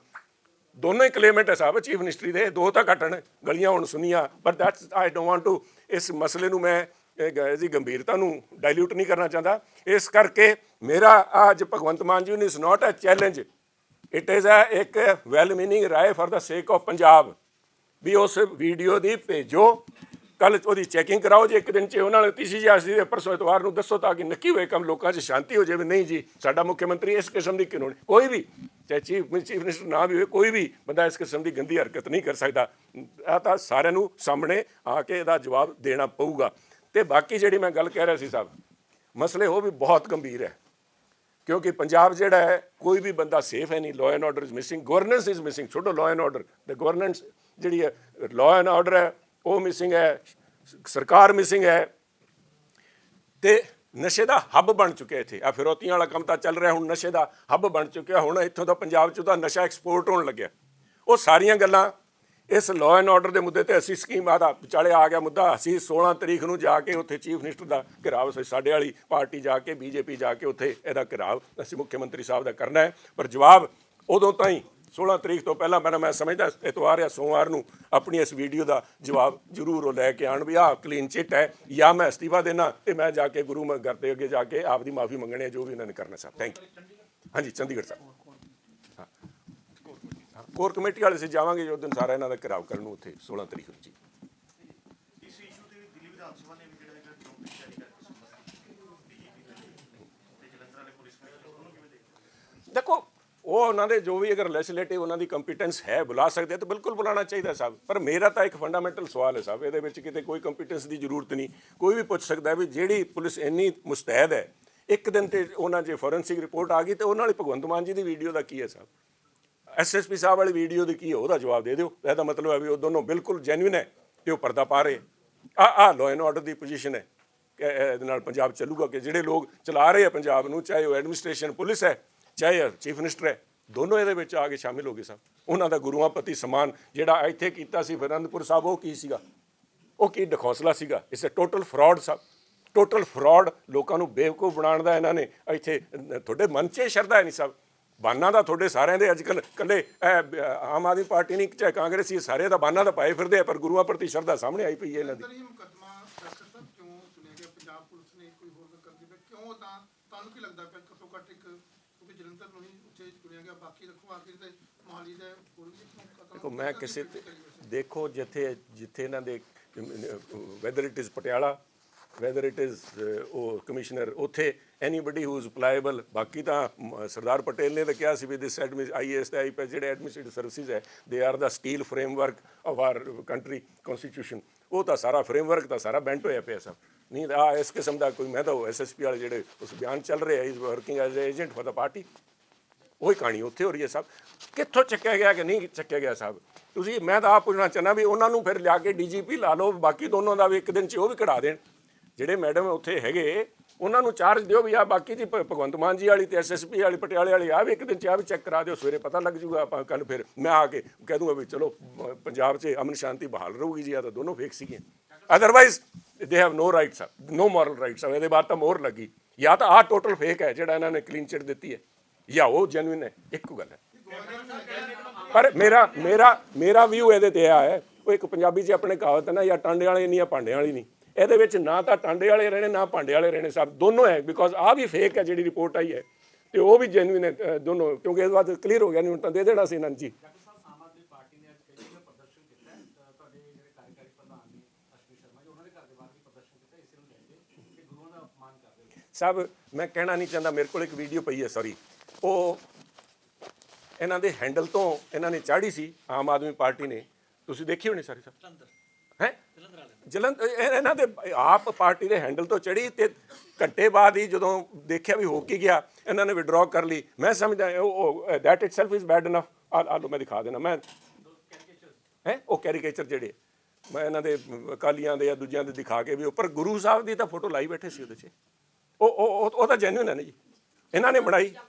ਦੋਨੋਂ ਹੀ ਕਲੇਮੈਂਟ ਹੈ ਸਾਹਿਬ ਚੀਫ ਮਿਨਿਸਟਰੀ ਦੇ। ਦੋ ਤਾਂ ਘਟਣ ਗਲੀਆਂ ਹੁਣ ਸੁਣੀਆਂ ਪਰ that's I don't want to ਇਸ ਮਸਲੇ ਨੂੰ ਮੈਂ ਇਹਦੀ ਗੰਭੀਰਤਾ ਨੂੰ ਡਾਇਲੂਟ ਨਹੀਂ ਕਰਨਾ ਚਾਹੁੰਦਾ। ਇਸ ਕਰਕੇ ਮੇਰਾ ਅੱਜ ਭਗਵੰਤ ਮਾਨ ਜੀ ਨੂੰ is not a challenge it is a ਇੱਕ well meaning Rai for the sake of Punjab. ਵੀ ਉਸ ਵੀਡੀਓ ਦੀ ਭੇਜੋ। ਕੱਲ ਉਹਦੀ ਚੈਕਿੰਗ ਕਰਾਓ ਜੇ ਇੱਕ ਦਿਨ ਚ ਉਹਨਾਂ ਨੇ ਤੀਸਰੀ ਜਾਸੀ ਦੇ ਪਰਸੋਂ ਇਤਵਾਰ ਨੂੰ ਦੱਸੋ ਤਾਂ ਕਿ ਨੱਕੀ ਹੋਏ ਕੰਮ ਲੋਕਾਂ 'ਚ ਸ਼ਾਂਤੀ ਹੋ ਜਾਵੇ। ਨਹੀਂ ਜੀ, ਸਾਡਾ ਮੁੱਖ ਮੰਤਰੀ ਇਸ ਕਿਸਮ ਦੀ ਕਾਨੂੰਨ ਕੋਈ ਵੀ ਚਾਹੇ ਚੀਫ ਚੀਫ ਮਿਨਿਸਟਰ ਨਾ ਵੀ ਹੋਵੇ, ਕੋਈ ਵੀ ਬੰਦਾ ਇਸ ਕਿਸਮ ਦੀ ਗੰਦੀ ਹਰਕਤ ਨਹੀਂ ਕਰ ਸਕਦਾ। ਇਹ ਤਾਂ ਸਾਰਿਆਂ ਨੂੰ ਸਾਹਮਣੇ ਆ ਕੇ ਇਹਦਾ ਜਵਾਬ ਦੇਣਾ ਪਊਗਾ। ਤੇ ਬਾਕੀ ਜਿਹੜੀ ਮੈਂ ਗੱਲ ਕਹਿ ਰਿਹਾ ਸੀ ਸਾਹਿਬ, ਮਸਲੇ ਉਹ ਵੀ ਬਹੁਤ ਗੰਭੀਰ ਹੈ। ਕਿਉਂਕਿ ਪੰਜਾਬ ਜਿਹੜਾ ਹੈ, ਕੋਈ ਵੀ ਬੰਦਾ ਸੇਫ ਹੈ ਨਹੀਂ law and order is missing governance is missing ਛੋਟੋ law and order the governance ਜਿਹੜੀ ਹੈ ਲਾਅ ਐਂਡ ਆਰਡਰ ਹੈ ਉਹ ਮਿਸਿੰਗ ਹੈ, ਸਰਕਾਰ ਮਿਸਿੰਗ ਹੈ ਤੇ ਨਸ਼ੇ ਦਾ ਹੱਬ ਬਣ ਚੁੱਕਿਆ ਇੱਥੇ। ਆ ਫਿਰੋਤੀਆਂ ਵਾਲਾ ਕੰਮ ਤਾਂ ਚੱਲ ਰਿਹਾ, ਹੁਣ ਨਸ਼ੇ ਦਾ ਹੱਬ ਬਣ ਚੁੱਕਿਆ। ਹੁਣ ਇੱਥੋਂ ਦਾ ਪੰਜਾਬ 'ਚ ਤਾਂ ਨਸ਼ਾ ਐਕਸਪੋਰਟ ਹੋਣ ਲੱਗਿਆ। ਉਹ ਸਾਰੀਆਂ ਗੱਲਾਂ ਇਸ ਲਾਅ ਐਂਡ ਆਰਡਰ ਦੇ ਮੁੱਦੇ ਤੇ ਅਸੀਂ ਸਕੀਮ ਆਦਾ, ਵਿਚਾਲੇ ਆ ਗਿਆ ਮੁੱਦਾ। ਅਸੀਂ 16 ਤਰੀਕ ਨੂੰ ਜਾ ਕੇ ਉੱਥੇ ਚੀਫ ਮਿਨਿਸਟਰ ਦਾ ਘਿਰਾਵ, ਅਸੀਂ ਸਾਡੇ ਵਾਲੀ ਪਾਰਟੀ ਜਾ ਕੇ, ਬੀਜੇਪੀ ਜਾ ਕੇ ਉੱਥੇ ਇਹਦਾ ਘਿਰਾਵ ਅਸੀਂ ਮੁੱਖ ਮੰਤਰੀ ਸਾਹਿਬ ਦਾ ਕਰਨਾ ਹੈ। ਪਰ ਜਵਾਬ ਉਦੋਂ ਤਾਈਂ 16 ਤਰੀਕ ਤੋਂ ਪਹਿਲਾਂ ਮੈਂ ਮੈਂ ਸਮਝਦਾ ਇਤਵਾਰ ਜਾਂ ਸੋਮਵਾਰ ਨੂੰ ਆਪਣੀ ਇਸ ਵੀਡੀਓ ਦਾ ਜਵਾਬ ਜ਼ਰੂਰ ਉਹ ਲੈ ਕੇ ਆਣ ਵੀ ਆਹ ਕਲੀਨ ਚਿੱਟ ਹੈ ਜਾਂ ਮੈਂ ਅਸਤੀਫਾ ਦੇਣਾ ਤੇ ਮੈਂ ਜਾ ਕੇ ਗੁਰੂ ਘਰ ਦੇ ਅੱਗੇ ਜਾ ਕੇ ਆਪਦੀ ਮਾਫੀ ਮੰਗਣੀ ਹੈ ਜੋ ਵੀ ਇਹਨਾਂ ਨੇ ਕਰਨਾ ਸਾਹਿਬ ਥੈਂਕ ਯੂ ਹਾਂਜੀ ਚੰਡੀਗੜ੍ਹ ਸਾਹਿਬ ਕੋਰ ਕਮੇਟੀ ਵਾਲੇ ਸੇ ਜਾਵਾਂਗੇ ਜੋ ਦਿਨ ਸਾਰਾ ਇਹਨਾਂ ਦਾ ਘਿਰਾਵ ਕਰਨ ਨੂੰ ਉੱਥੇ 16 ਤਰੀਕ ਨੂੰ ਜੀ? ਦੇਖੋ ਉਹ ਉਹਨਾਂ ਦੇ ਜੋ ਵੀ ਅਗਰ ਲੈਜਿਸਲੇਟਿਵ ਉਹਨਾਂ ਦੀ ਕੰਪੀਟੈਂਸ ਹੈ, ਬੁਲਾ ਸਕਦੇ ਤਾਂ ਬਿਲਕੁਲ ਬੁਲਾਉਣਾ ਚਾਹੀਦਾ ਸਾਹਿਬ। ਪਰ ਮੇਰਾ ਤਾਂ ਇੱਕ ਫੰਡਾਮੈਂਟਲ ਸਵਾਲ ਹੈ ਸਾਹਿਬ, ਇਹਦੇ ਵਿੱਚ ਕਿਤੇ ਕੋਈ ਕੰਪੀਟੈਂਸ ਦੀ ਜ਼ਰੂਰਤ ਨਹੀਂ। ਕੋਈ ਵੀ ਪੁੱਛ ਸਕਦਾ ਵੀ ਜਿਹੜੀ ਪੁਲਿਸ ਇੰਨੀ ਮੁਸਤੈਦ ਹੈ, ਇੱਕ ਦਿਨ ਤੇ ਉਹਨਾਂ ਜੇ ਫੋਰੈਂਸਿਕ ਰਿਪੋਰਟ ਆ ਗਈ ਤੇ ਉਹਨਾਂ ਵਾਲੀ ਭਗਵੰਤ ਮਾਨ ਜੀ ਦੀ ਵੀਡੀਓ ਦਾ ਕੀ ਹੈ ਸਾਹਿਬ? ਐਸਐਸਪੀ ਸਾਹਿਬ ਵਾਲੀ ਵੀਡੀਓ ਦੀ ਕੀ ਹੈ? ਉਹਦਾ ਜਵਾਬ ਦੇ ਦਿਓ। ਇਹਦਾ ਮਤਲਬ ਹੈ ਵੀ ਉਹ ਦੋਨੋਂ ਬਿਲਕੁਲ ਜੈਨੂਇਨ ਹੈ ਤੇ ਉਹ ਪਰਦਾ ਪਾ ਰਹੇ। ਆ ਆ ਲਾਅ ਐਂਡ ਆਰਡਰ ਦੀ ਪੋਜੀਸ਼ਨ ਹੈ। ਕਿ ਇਹਦੇ ਨਾਲ ਪੰਜਾਬ ਚੱਲੂਗਾ ਕਿ ਜਿਹੜੇ ਲੋਕ ਚਲਾ ਰਹੇ ਆ ਪੰਜਾਬ ਨੂੰ, ਚਾਹੇ ਉਹ ਐਡਮਿਨਿਸਟ੍ਰੇਸ਼ਨ ਪੁਲਿਸ ਹੈ ਚਾਹੇ ਚੀਫ ਮਿਨਿਸਟਰ ਹੈ, ਦੋਨੋਂ ਇਹਦੇ ਵਿੱਚ ਆ ਕੇ ਸ਼ਾਮਿਲ ਹੋ ਗਏ ਸਭ। ਉਹਨਾਂ ਦਾ ਗੁਰੂਆਂ ਪ੍ਰਤੀ ਸਮਾਨ ਜਿਹੜਾ ਇੱਥੇ ਕੀਤਾ ਸੀ ਫਿਰੰਦਪੁਰ ਸਾਹਿਬ, ਉਹ ਕੀ ਸੀਗਾ? ਉਹ ਕੀ ਡਖੌਸਲਾ ਸੀਗਾ? ਇਟਸ ਅ ਟੋਟਲ ਫਰਾਡ ਸਭ। ਟੋਟਲ ਫਰਾਡ ਲੋਕਾਂ ਨੂੰ ਬੇਵਕੂਫ ਬਣਾਉਣ ਦਾ ਇਹਨਾਂ ਨੇ ਇੱਥੇ ਤੁਹਾਡੇ ਮਨ 'ਚ ਸ਼ਰਧਾ ਹੈ ਨਹੀਂ ਸਭ। ਬਾਨਾ ਦਾ ਤੁਹਾਡੇ ਸਾਰਿਆਂ ਦੇ ਅੱਜ ਕੱਲ ਕੱਲੇ ਆਮ ਆਦਮੀ ਪਾਰਟੀ ਨਹੀਂ, ਚਾਹੇ ਕਾਂਗਰਸੀ, ਸਾਰੇ ਦਾ ਬਾਨਾ ਤਾਂ ਪਾਏ ਫਿਰਦੇ ਆ, ਪਰ ਗੁਰੂਆਂ ਪ੍ਰਤੀ ਸ਼ਰਧਾ ਸਾਹਮਣੇ ਆਈ ਪਈ ਹੈ ਇਹਨਾਂ ਦੀ। ਕਿਉਂ ਚੁਣਿਆ ਗਿਆ? ਪੰਜਾਬ ਪੁਲਿਸ ਨੇ ਕੋਈ ਹੋਰ ਕਰਦੀ ਪਿਆ ਕਿਉਂ ਤਾਂ, ਤੁਹਾਨੂੰ ਕੀ ਲੱਗਦਾ ਪਿਆ ਘੱਟੋ ਘੱਟ ਇੱਕ ਕਿਉਂਕਿ ਜਲੰਧਰ ਨੂੰ ਹੀ ਉੱਥੇ ਚੁਣਿਆ ਗਿਆ ਬਾਕੀ ਰੱਖੋ ਆਖਿਰ ਤੇ ਮਹਾਲੀ ਦੇ ਹੋਰ ਵੀ ਕਿਉਂ ਕਤਲ ਦੇਖੋ ਮੈਂ ਕਿਸੇ ਤੇ ਦੇਖੋ ਜਿੱਥੇ ਜਿੱਥੇ ਇਹਨਾਂ ਦੇ whether it is Patiala whether it is ਉਹ ਕਮਿਸ਼ਨਰ ਉੱਥੇ ਐਨੀਬਡੀ ਹੂ ਇਜ਼ ਪਲਾਈਬਲ ਬਾਕੀ ਤਾਂ ਸਰਦਾਰ ਪਟੇਲ ਨੇ ਤਾਂ ਕਿਹਾ ਸੀ ਵੀ ਦਿਸ ਐਡਮਿਸ ਆਈਐਸ ਤੇ ਆਈਪੀ ਜਿਹੜੇ ਐਡਮਿਨਿਸਟ੍ਰੇਟਿਵ ਸਰਵਿਸਿਜ਼ ਹੈ they are the steel framework of our country constitution ਉਹ ਤਾਂ ਸਾਰਾ ਫਰੇਮਵਰਕ ਤਾਂ ਸਾਰਾ ਬੈਂਟ ਹੋਇਆ ਪਿਆ ਸਭ। ਨਹੀਂ ਆ ਇਸ ਕਿਸਮ ਦਾ ਕੋਈ, ਮੈਂ ਤਾਂ ਐਸਐਸਪੀ ਵਾਲੇ ਜਿਹੜੇ ਉਸ ਬਿਆਨ ਚੱਲ ਰਿਹਾ is working as agent for the party ਉਹੀ ਕਹਾਣੀ ਉੱਥੇ ਹੋ ਰਹੀ ਹੈ ਸਾਹਿਬ ਕਿੱਥੋਂ ਚੱਕਿਆ ਗਿਆ ਕਿ ਨਹੀਂ ਚੱਕਿਆ ਗਿਆ ਸਾਹਿਬ ਤੁਸੀਂ, ਮੈਂ ਤਾਂ ਆਪ ਪੁੱਛਣਾ ਚਾਹੁੰਦਾ ਵੀ ਉਹਨਾਂ ਨੂੰ ਫਿਰ ਲਿਆ ਕੇ ਡੀਜੀਪੀ ਲਾ ਲਓ, ਬਾਕੀ ਦੋਨੋਂ ਦਾ ਵੀ ਇੱਕ ਦਿਨ 'ਚ ਉਹ ਵੀ ਕਢਾ ਦੇਣ। ਜਿਹੜੇ ਮੈਡਮ ਉੱਥੇ ਹੈਗੇ, ਉਹਨਾਂ ਨੂੰ ਚਾਰਜ ਦਿਓ ਵੀ ਆ ਬਾਕੀ ਦੀ ਭਗਵੰਤ ਮਾਨ ਜੀ ਵਾਲੀ ਤੇ ਐਸਐਸਪੀ ਵਾਲੀ, ਪਟਿਆਲੇ ਵਾਲੀ ਆ ਵੀ ਇੱਕ ਦਿਨ 'ਚ ਆ ਵੀ ਚੈੱਕ ਕਰਾ ਦਿਓ, ਸਵੇਰੇ ਪਤਾ ਲੱਗ ਜੂਗਾ ਆਪਾਂ ਕੱਲ ਫਿਰ ਮੈਂ ਆ ਕੇ ਕਹਿ ਦੂੰਗਾ ਵੀ ਚਲੋ ਪੰਜਾਬ 'ਚ ਅਮਨ ਸ਼ਾਂਤੀ ਬਹਾਲ ਰਹੂਗੀ ਜੀ ਆ ਤਾਂ ਦੋਨੋਂ ਫੇਕ ਸੀਗੇ otherwise they have no rights no moral rights ਇਹਦੇ ਬਾਅਦ ਤਾਂ ਮੋਹਰ ਲੱਗੀ। ਜਾਂ ਤਾਂ ਆਹ ਟੋਟਲ ਫੇਕ ਹੈ ਜਿਹੜਾ ਇਹਨਾਂ ਨੇ ਕਲੀਨ ਚਿਟ ਦਿੱਤੀ ਹੈ। ਜਾਂ ਉਹ ਜੈਨੂਇਨ ਹੈ। ਇੱਕੋ ਗੱਲ ਹੈ। ਪਰ ਮੇਰਾ ਮੇਰਾ ਮੇਰਾ ਵਿਊ ਇਹਦੇ ਤੇ ਆ ਹੈ। ਉਹ ਇੱਕ ਪੰਜਾਬੀ 'ਚ ਆਪਣੇ ਕਹਾਵਤ ਹੈ ਨਾ, ਜਾਂ ਟਾਂਡੇ ਵਾਲੇ ਨਹੀਂ, ਜਾਂ ਭਾਂਡੇ ਵਾਲੀ ਨਹੀਂ। ਇਹਦੇ ਵਿੱਚ ਨਾ ਤਾਂ ਟਾਂਡੇ ਵਾਲੇ ਰਹਿਣੇ, ਨਾ ਭਾਂਡੇ ਵਾਲੇ ਰਹਿਣੇ, ਸਭ ਦੋਨੋਂ ਹੈ। ਬਿਕੋਜ਼ ਆ ਵੀ ਫੇਕ ਹੈ ਜਿਹੜੀ ਰਿਪੋਰਟ ਆਈ ਹੈ। ਤੇ ਉਹ ਵੀ ਜੈਨੂਇਨ ਹੈ ਦੋਨੋਂ। ਕਿਉਂਕਿ ਇਸ ਬਾਅਦ ਕਲੀਅਰ ਹੋ ਗਿਆ। ਨਹੀਂ ਹੁਣ ਤਾਂ ਦੇ ਦੇਣਾ ਸੀ ਇਹਨਾਂ ਨੂੰ ਜੀ ਡਾਕਟਰ ਸਾਹਿਬ ਆਮ ਆਦਮੀ ਪਾਰਟੀ ਨੇ ਅੱਜ ਕਈ ਜਗ੍ਹਾ ਪ੍ਰਦਰਸ਼ਨ ਕੀਤਾ ਹੈ ਤਾਂ ਤੁਹਾਡੇ ਜਿਹੜੇ ਕਾਰਜਕਾਰੀ ਪ੍ਰਧਾਨ ਨੇ ਅਸ਼ਵਨੀ ਸ਼ਰਮਾ ਜੀ ਉਹਨਾਂ ਦੇ ਘਰ ਦੇ ਬਾਹਰ ਵੀ ਪ੍ਰਦਰਸ਼ਨ ਕੀਤਾ ਇਸੇ ਨੂੰ ਲੈ ਕੇ ਕਿ ਗੁਰੂਆਂ ਦਾ ਅਪਮਾਨ ਹੋ ਸਭ ਮੈਂ ਕਹਿਣਾ ਨਹੀਂ ਚਾਹੁੰਦਾ ਮੇਰੇ ਕੋਲ ਇੱਕ ਵੀਡੀਓ ਪਈ ਹੈ ਸੌਰੀ ਉਹ ਇਹਨਾਂ ਦੇ ਹੈਂਡਲ ਤੋਂ ਇਹਨਾਂ ਨੇ ਚਾੜੀ ਸੀ ਆਮ ਆਦਮੀ ਪਾਰਟੀ ਨੇ। ਤੁਸੀਂ ਦੇਖੀ ਹੋਣੀ ਸਾਰੀ ਸਭ ਹੈ? ਜਲੰਧ ਇਹ- ਇਹਨਾਂ ਦੇ ਆਪ ਪਾਰਟੀ ਦੇ ਹੈਂਡਲ ਤੋਂ ਚੜੀ ਤੇ ਘੰਟੇ ਬਾਅਦ ਹੀ ਜਦੋਂ ਦੇਖਿਆ ਵੀ ਹੋ ਕੀ ਗਿਆ ਇਹਨਾਂ ਨੇ ਵਿਡਰਾਅ ਕਰ ਲਈ। ਮੈਂ ਸਮਝਦਾ ਉਹ that itself is bad enough ਆ ਲੋ ਮੈਂ ਦਿਖਾ ਦੇਣਾ ਮੈਂ ਹੈ? ਉਹ ਕੈਰੀਕੇਚਰ ਜਿਹੜੇ ਮੈਂ ਇਹਨਾਂ ਦੇ ਅਕਾਲੀਆਂ ਦੇ ਜਾਂ ਦੂਜਿਆਂ ਦੇ ਦਿਖਾ ਕੇ ਵੀ ਉੱਪਰ ਗੁਰੂ ਸਾਹਿਬ ਦੀ ਤਾਂ ਫੋਟੋ ਲਾਈ ਬੈਠੇ ਸੀ ਉਹਦੇ 'ਚ। ਉਹ ਉਹ, ਉਹ- ਤਾਂ ਜੈਨੂਇਨ ਹੈ ਨਾ ਜੀ। ਇਹਨਾਂ ਨੇ ਬਣਾਈ। ਤਾਂ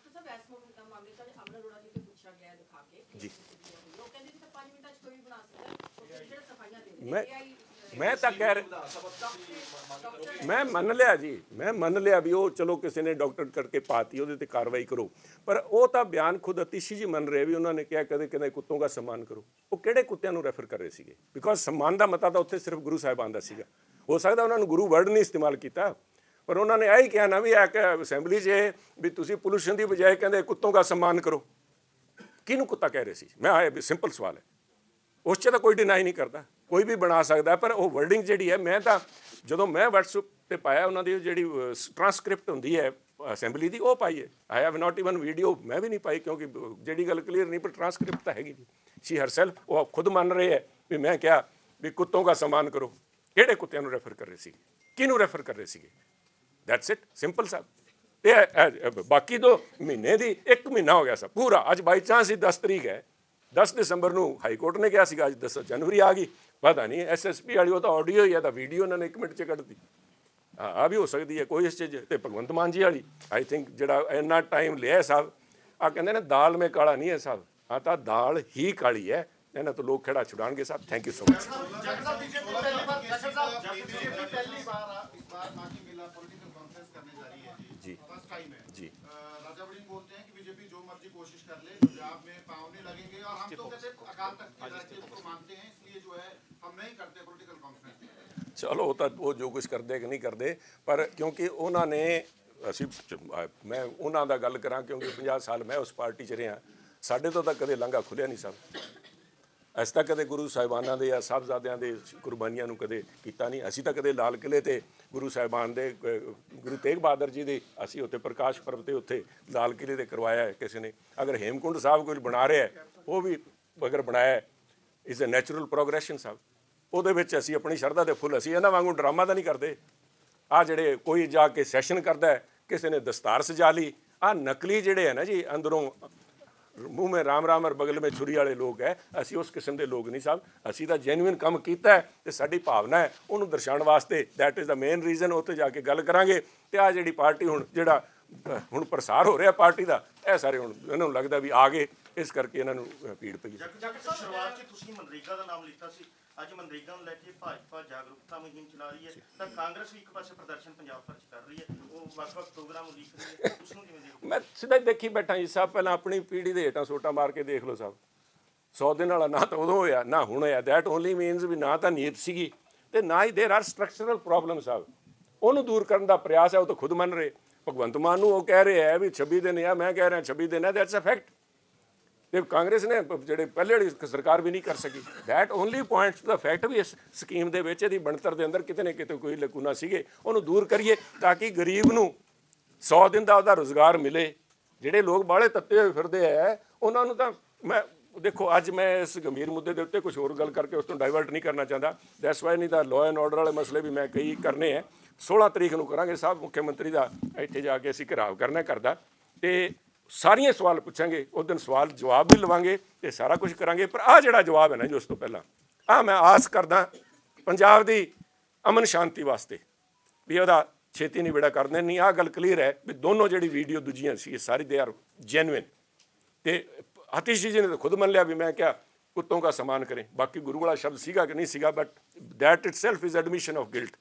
ਮੈਂ ਮੈਂ ਤਾਂ ਕਹਿ ਰਿਹਾ ਮੈਂ ਮੰਨ ਲਿਆ ਜੀ। ਮੈਂ ਮੰਨ ਲਿਆ ਵੀ ਉਹ ਚਲੋ ਕਿਸੇ ਨੇ ਡਾਕਟਰ ਕਰਕੇ ਪਾਤੀ, ਉਹਦੇ ਤੇ ਕਾਰਵਾਈ ਕਰੋ। ਪਰ ਉਹ ਤਾਂ ਬਿਆਨ ਖੁਦ ਅਤੀਸ਼ੀ ਜੀ ਮੰਨ ਰਹੇ ਵੀ ਉਹਨਾਂ ਨੇ ਕਿਹਾ ਕਦੇ ਕਦੇ ਕੁੱਤੋਂ ਦਾ ਸਨਮਾਨ ਕਰੋ। ਉਹ ਕਿਹੜੇ ਕੁੱਤਿਆਂ ਨੂੰ ਰੈਫਰ ਕਰ ਰਹੇ ਸੀਗੇ? ਬਿਕੋਜ਼ ਸਨਮਾਨ ਦਾ ਮਤਾ ਤਾਂ ਉੱਥੇ ਸਿਰਫ ਗੁਰੂ ਸਾਹਿਬਾਨ ਦਾ ਸੀਗਾ। ਹੋ ਸਕਦਾ ਉਹਨਾਂ ਨੂੰ ਗੁਰੂ ਵਰਡ ਨਹੀਂ ਇਸਤੇਮਾਲ ਕੀਤਾ। ਪਰ ਉਹਨਾਂ ਨੇ ਇਹ ਹੀ ਕਿਹਾ ਨਾ ਵੀ ਆ ਕਿ ਅਸੈਂਬਲੀ 'ਚ ਇਹ ਵੀ ਤੁਸੀਂ ਪੋਲੂਸ਼ਨ ਦੀ ਬਜਾਏ ਕਹਿੰਦੇ ਕੁੱਤੋਂ ਦਾ ਸਨਮਾਨ ਕਰੋ। ਕਿਹਨੂੰ ਕੁੱਤਾ ਕਹਿ ਰਹੇ ਸੀ? ਮੈਂ ਆਇਆ ਸਿੰਪਲ ਸਵਾਲ ਹੈ। ਉਸ 'ਚ ਤਾਂ ਕੋਈ ਡਿਨਾਈ ਨਹੀਂ ਕਰਦਾ। ਕੋਈ ਵੀ ਬਣਾ ਸਕਦਾ ਪਰ ਉਹ ਵਰਡਿੰਗ ਜਿਹੜੀ ਹੈ, ਮੈਂ ਤਾਂ ਜਦੋਂ ਮੈਂ WhatsApp ਤੇ ਪਾਇਆ ਉਹਨਾਂ ਦੀ ਜਿਹੜੀ ਟ੍ਰਾਂਸਕ੍ਰਿਪਟ ਹੁੰਦੀ ਹੈ, ਅਸੈਂਬਲੀ ਦੀ, ਉਹ ਪਾਈ ਹੈ। I have not even video ਮੈਂ ਵੀ ਨਹੀਂ ਪਾਈ ਕਿਉਂਕਿ ਜਿਹੜੀ ਗੱਲ ਕਲੀਅਰ ਨਹੀਂ, ਪਰ ਟ੍ਰਾਂਸਕ੍ਰਿਪਟ ਤਾਂ ਹੈਗੀ ਜੀ ਸ਼ੀ ਹਰਸੈਲਫ ਉਹ ਖੁਦ ਮੰਨ ਰਹੇ ਹੈ ਵੀ ਮੈਂ ਕਿਹਾ ਵੀ ਕੁੱਤੋਂ ਦਾ ਸਨਮਾਨ ਕਰੋ। ਕਿਹੜੇ ਕੁੱਤਿਆਂ ਨੂੰ ਰੈਫਰ ਕਰ ਰਹੇ ਸੀ? ਕਿਹਨੂੰ ਰੈਫਰ ਕਰ ਰਹੇ ਸੀਗੇ? ਦੈਟਸ ਇਟ ਸਿੰਪਲ ਸਾਹਿਬ ਇਹ- ਬਾਕੀ ਦੋ ਮਹੀਨੇ ਦੀ, ਇੱਕ ਮਹੀਨਾ ਹੋ ਗਿਆ ਸਭ ਪੂਰਾ। ਅੱਜ ਬਾਈ ਚਾਂਸ ਹੀ 10 ਤਰੀਕ ਹੈ। 10 ਦਸੰਬਰ ਨੂੰ ਹਾਈ ਕੋਰਟ ਨੇ ਕਿਹਾ ਸੀਗਾ, ਅੱਜ 10 ਜਨਵਰੀ ਆ ਗਈ। ਪਤਾ ਨਹੀਂ ਐਸਐਸਪੀ ਵਾਲੀ ਉਹ ਤਾਂ ਆਡੀਓ ਹੀ ਹੈ, ਤਾਂ ਵੀਡੀਓ ਉਹਨਾਂ ਨੇ 1 ਮਿੰਟ ਚ ਕੱਢਤੀ। ਹਾਂ ਆ ਵੀ ਹੋ ਸਕਦੀ ਹੈ, ਕੋਈ ਇਸ ਚੀਜ਼ ਤੇ ਭਗਵੰਤ ਮਾਨ ਜੀ ਵਾਲੀ। ਆਈ ਥਿੰਕ ਜਿਹੜਾ ਇੰਨਾ ਟਾਈਮ ਲਿਆ ਸਾਹਿਬ ਆ ਕਹਿੰਦੇ ਨੇ ਦਾਲ ਮੇ ਕਾਲਾ ਨਹੀਂ ਹੈ ਸਾਹਿਬ ਆ ਤਾਂ ਦਾਲ ਹੀ ਕਾਲੀ ਹੈ। ਇਹਨਾਂ ਤੋਂ ਲੋਕ ਖੇੜਾ ਛੁਡਾਣਗੇ ਸਾਹਿਬ thank you so much ji. First time है जी। अ, राजा वड़िंग बोलते हैं कि बीजेपी जो मर्जी कोशिश कर ले पंजाब में पाँव नहीं लगेंगे और हम तो कहते हैं अकाल तख्त के राज्य को मानते हैं इसलिए जो है हम नहीं करते पॉलिटिकल कॉन्फ्रेंस ਚਲੋ ਉਹ ਤਾਂ ਉਹ ਜੋ ਕੁਝ ਕਰਦੇ ਕਿ ਨਹੀਂ ਕਰਦੇ ਪਰ ਕਿਉਂਕਿ ਉਹਨਾਂ ਨੇ ਅਸੀਂ ਚ- ਅਹ ਮੈਂ ਉਹਨਾਂ ਦਾ ਗੱਲ ਕਰਾਂ ਕਿਉਂਕਿ 50 ਸਾਲ ਮੈਂ ਉਸ ਪਾਰਟੀ 'ਚ ਰਿਹਾ ਸਾਡੇ ਤੋਂ ਤਾਂ ਕਦੇ ਲਾਂਘਾ ਖੁੱਲਿਆ ਨਹੀਂ ਸਭ ਅਸੀਂ ਤਾਂ ਕਦੇ ਗੁਰੂ ਸਾਹਿਬਾਨਾਂ ਦੇ ਜਾਂ ਸਾਹਿਬਜ਼ਾਦਿਆਂ ਦੇ ਕੁਰਬਾਨੀਆਂ ਨੂੰ ਕਦੇ ਕੀਤਾ ਨਹੀਂ। ਅਸੀਂ ਤਾਂ ਕਦੇ ਲਾਲ ਕਿਲੇ ਤੇ ਗੁਰੂ ਸਾਹਿਬਾਨ ਦੇ ਗੁਰੂ ਤੇਗ ਬਹਾਦਰ ਜੀ ਦੇ ਅਸੀਂ ਉੱਥੇ ਪ੍ਰਕਾਸ਼ ਪਰਬ ਤੇ ਉੱਥੇ ਲਾਲ ਕਿਲੇ ਤੇ ਕਰਵਾਇਆ ਹੈ ਕਿਸੇ ਨੇ। ਅਗਰ ਹੇਮਕੁੰਡ ਸਾਹਿਬ ਕੋਈ ਬਣਾ ਰਿਹਾ ਉਹ ਵੀ ਅਗਰ ਬਣਾਇਆ ਇਜ਼ ਅ ਨੈਚੁਰਲ ਪ੍ਰੋਗਰੈਸ਼ਨ ਸਾਹਿਬ। ਉਹਦੇ ਵਿੱਚ ਅਸੀਂ ਆਪਣੀ ਸ਼ਰਧਾ ਦੇ ਫੁੱਲ, ਅਸੀਂ ਇਹਨਾਂ ਵਾਂਗੂ ਡਰਾਮਾ ਤਾਂ ਨਹੀਂ ਕਰਦੇ। ਆ ਜਿਹੜੇ ਕੋਈ ਜਾ ਕੇ ਸੈਸ਼ਨ ਕਰਦਾ ਕਿਸੇ ਨੇ ਦਸਤਾਰ ਸਜਾ ਲਈ ਆ ਨਕਲੀ ਜਿਹੜੇ ਹੈ ਨਾ ਜੀ, ਅੰਦਰੋਂ ਮੂੰਹ ਮੇ ਰਾਮ ਰਾਮ ਔਰ ਬਗਲ ਮੇ ਛੁਰੀ ਵਾਲੇ ਲੋਕ ਹੈ। ਅਸੀਂ ਉਸ ਕਿਸਮ ਦੇ ਲੋਕ ਨਹੀਂ ਸਾਹਿਬ ਅਸੀਂ ਤਾਂ ਜੈਨੂਇਨ ਕੰਮ ਕੀਤਾ ਹੈ ਤੇ ਸਾਡੀ ਭਾਵਨਾ ਹੈ। ਉਹਨੂੰ ਦਰਸਾਉਣ ਵਾਸਤੇ that is the main reason ਉੱਥੇ ਜਾ ਕੇ ਗੱਲ ਕਰਾਂਗੇ। ਤੇ ਆ ਜਿਹੜੀ ਪਾਰਟੀ ਹੁਣ ਜਿਹੜਾ ਹੁਣ ਪ੍ਰਸਾਰ ਹੋ ਰਿਹਾ ਪਾਰਟੀ ਦਾ, ਇਹ ਸਾਰੇ ਹੁਣ ਇਹਨਾਂ ਨੂੰ ਲੱਗਦਾ ਵੀ ਆ ਗਏ। ਇਸ ਕਰਕੇ ਇਹਨਾਂ ਨੂੰ ਪੀੜ ਪਈ। ਹੈ। ਜਗ ਸ਼ੁਰੂਆਤ 'ਚ ਤੁਸੀਂ ਮਨਰੇਗਾ ਦਾ ਨਾਮ ਲਿੱਤਾ ਸੀ। ਅੱਜ ਮਨਰੇਗਾ ਨੂੰ ਲੈ ਕੇ ਭਾਜਪਾ ਜਾਗਰੂਕਤਾ ਮੁਹਿੰਮ ਚਲਾ ਰਹੀ ਹੈ ਤਾਂ ਕਾਂਗਰਸ ਵੀ ਇੱਕ ਪਾਸੇ ਪ੍ਰਦਰਸ਼ਨ ਪੰਜਾਬ ਭਰ 'ਚ ਕਰ ਰਹੀ ਹੈ ਉਹ ਵੱਖ-ਵੱਖ ਪ੍ਰੋਗਰਾਮ ਉਲੀਕ ਰਹੀ ਹੈ ਉਸ ਨੂੰ ਕਿਵੇਂ ਦੇਖਦੇ ਹੋ? ਮੈਂ ਸਿੱਧਾ ਹੀ ਦੇਖੀ ਬੈਠਾ ਜੀ ਸਾਹਿਬ ਪਹਿਲਾਂ ਆਪਣੀ ਪੀੜ੍ਹੀ ਦੇ ਹੇਠਾਂ ਸੋਟਾ ਮਾਰ ਕੇ ਦੇਖ ਲਓ ਸਾਹਿਬ 100 ਦਿਨ ਵਾਲਾ ਨਾ ਤਾਂ ਉਦੋਂ ਹੋਇਆ ਨਾ ਹੁਣ ਹੋਇਆ ਦੈਟ ਓਨਲੀ ਮੀਨਸ ਵੀ ਨਾ ਤਾਂ ਨੀਤ ਸੀਗੀ ਤੇ ਨਾ ਹੀ देयर ਆਰ ਸਟਰਕਚਰਲ ਪ੍ਰੋਬਲਮ ਸਾਹਿਬ ਉਹਨੂੰ ਦੂਰ ਕਰਨ ਦਾ ਪ੍ਰਯਾਸ ਹੈ ਉਹ ਤਾਂ ਖੁਦ ਮੰਨ ਰਹੇ ਭਗਵੰਤ ਮਾਨ ਨੂੰ ਉਹ ਕਹਿ ਰਹੇ ਹੈ ਵੀ 26 ਦਿਨ ਆ ਮੈਂ ਕਹਿ ਰਿਹਾ 26 ਦਿਨ ਹੈ ਦੈਟਸ ਅ ਫੈਕਟ ਤੇ ਕਾਂਗਰਸ ਨੇ ਜਿਹੜੇ ਪਹਿਲੇ ਵਾਲੀ ਸਰਕਾਰ ਵੀ ਨਹੀਂ ਕਰ ਸਕੀ। That only points the fact ਵੀ ਇਸ ਸਕੀਮ ਦੇ ਵਿੱਚ ਇਹਦੀ ਬਣਤਰ ਦੇ ਅੰਦਰ ਕਿਤੇ ਨਾ ਕਿਤੇ ਕੋਈ ਲਕੂਨਾ ਸੀਗੇ। ਉਹਨੂੰ ਦੂਰ ਕਰੀਏ ਤਾਂ ਕਿ ਗਰੀਬ ਨੂੰ 100 ਦਿਨ ਦਾ ਉਹਦਾ ਰੋਜ਼ਗਾਰ ਮਿਲੇ। ਜਿਹੜੇ ਲੋਕ ਬਾਹਲੇ ਤੱਤੇ ਹੋਏ ਫਿਰਦੇ ਐ ਉਹਨਾਂ ਨੂੰ ਤਾਂ ਮੈਂ ਦੇਖੋ, ਅੱਜ ਮੈਂ ਇਸ ਗੰਭੀਰ ਮੁੱਦੇ ਦੇ ਉੱਤੇ ਕੁਝ ਹੋਰ ਗੱਲ ਕਰਕੇ ਉਸ ਤੋਂ ਡਾਈਵਰਟ ਨਹੀਂ ਕਰਨਾ ਚਾਹੁੰਦਾ। ਦੈਟਸ ਵਾਈ ਨਹੀਂ ਤਾਂ ਲਾਅ ਐਂਡ ਆਰਡਰ ਵਾਲੇ ਮਸਲੇ ਵੀ ਮੈਂ ਕਈ ਕਰਨੇ ਐ 16 ਤਰੀਕ ਨੂੰ ਕਰਾਂਗੇ। ਸਾਹਿਬ ਮੁੱਖ ਮੰਤਰੀ ਦਾ ਇੱਥੇ ਜਾ ਕੇ ਅਸੀਂ ਘਿਰਾਵ ਕਰਨਾ ਕਰਦਾ ਤੇ ਸਾਰੀਆਂ ਸਵਾਲ ਪੁੱਛਾਂਗੇ, ਉਸ ਦਿਨ ਸਵਾਲ ਜਵਾਬ ਵੀ ਲਵਾਂਗੇ ਤੇ ਸਾਰਾ ਕੁਝ ਕਰਾਂਗੇ। ਪਰ ਆ ਜਿਹੜਾ ਜਵਾਬ ਹੈ ਨਾ ਜੀ ਉਸ ਤੋਂ ਪਹਿਲਾਂ ਆ ਮੈਂ ਆਸ ਕਰਦਾ ਪੰਜਾਬ ਦੀ ਅਮਨ ਸ਼ਾਂਤੀ ਵਾਸਤੇ ਵੀ ਉਹਦਾ ਛੇਤੀ ਨਹੀਂ ਬੇੜਾ ਕਰਦੇ ਨਹੀਂ ਆ ਗੱਲ ਕਲੀਅਰ ਹੈ ਵੀ ਦੋਨੋਂ ਜਿਹੜੀ ਵੀਡੀਓ ਦੂਜੀਆਂ ਸੀ ਸਾਰੀ ਦੇ ਆਰ ਜੈਨੂਇਨ ਤੇ ਅਤੀਸ਼ ਜੀ ਨੇ ਤਾਂ ਖੁਦ ਮੰਨ ਲਿਆ ਵੀ ਮੈਂ ਕਿਹਾ, ਕੁੱਤੋਂ ਦਾ ਸਮਾਨ ਕਰੇ। ਬਾਕੀ ਗੁਰੂ ਵਾਲਾ ਸ਼ਬਦ ਸੀਗਾ ਕਿ ਨਹੀਂ ਸੀਗਾ but that itself is admission of guilt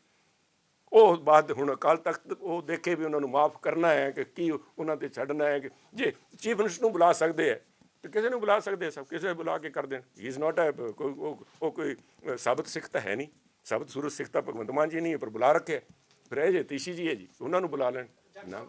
ਉਹ ਬਾਅਦ ਹੁਣ ਅਕਾਲ ਤਖਤ ਉਹ ਦੇਖੇ ਵੀ ਉਹਨਾਂ ਨੂੰ ਮਾਫ ਕਰਨਾ ਹੈ ਕਿ ਕੀ ਉਹਨਾਂ ਤੇ ਛੱਡਣਾ ਹੈ ਕਿ ਜੇ ਚੀਫ ਮਿਨਿਸਟਰ ਨੂੰ ਬੁਲਾ ਸਕਦੇ ਹੈ ਤੇ ਕਿਸੇ ਨੂੰ ਬੁਲਾ ਸਕਦੇ ਸਭ ਕਿਸੇ ਬੁਲਾ ਕੇ ਕਰ ਦੇਣ। ਹੀ ਇਜ਼ ਨਾਟ ਅ ਕੋਈ ਉਹ ਉਹ ਕੋਈ ਅ, ਸਾਬਤ ਸਿੱਖ ਤਾਂ ਹੈ ਨਹੀਂ। ਸਾਬਤ ਸੂਰਤ ਸਿੱਖ ਤਾਂ ਭਗਵੰਤ ਮਾਨ ਜੀ ਨਹੀਂ ਹੈ ਪਰ ਬੁਲਾ ਰੱਖਿਆ ਫਿਰ ਇਹ ਜੇ ਤੀਸ਼ੀ ਜੀ ਹੈ ਜੀ ਉਹਨਾਂ ਨੂੰ ਬੁਲਾ ਲੈਣ। ਨਾ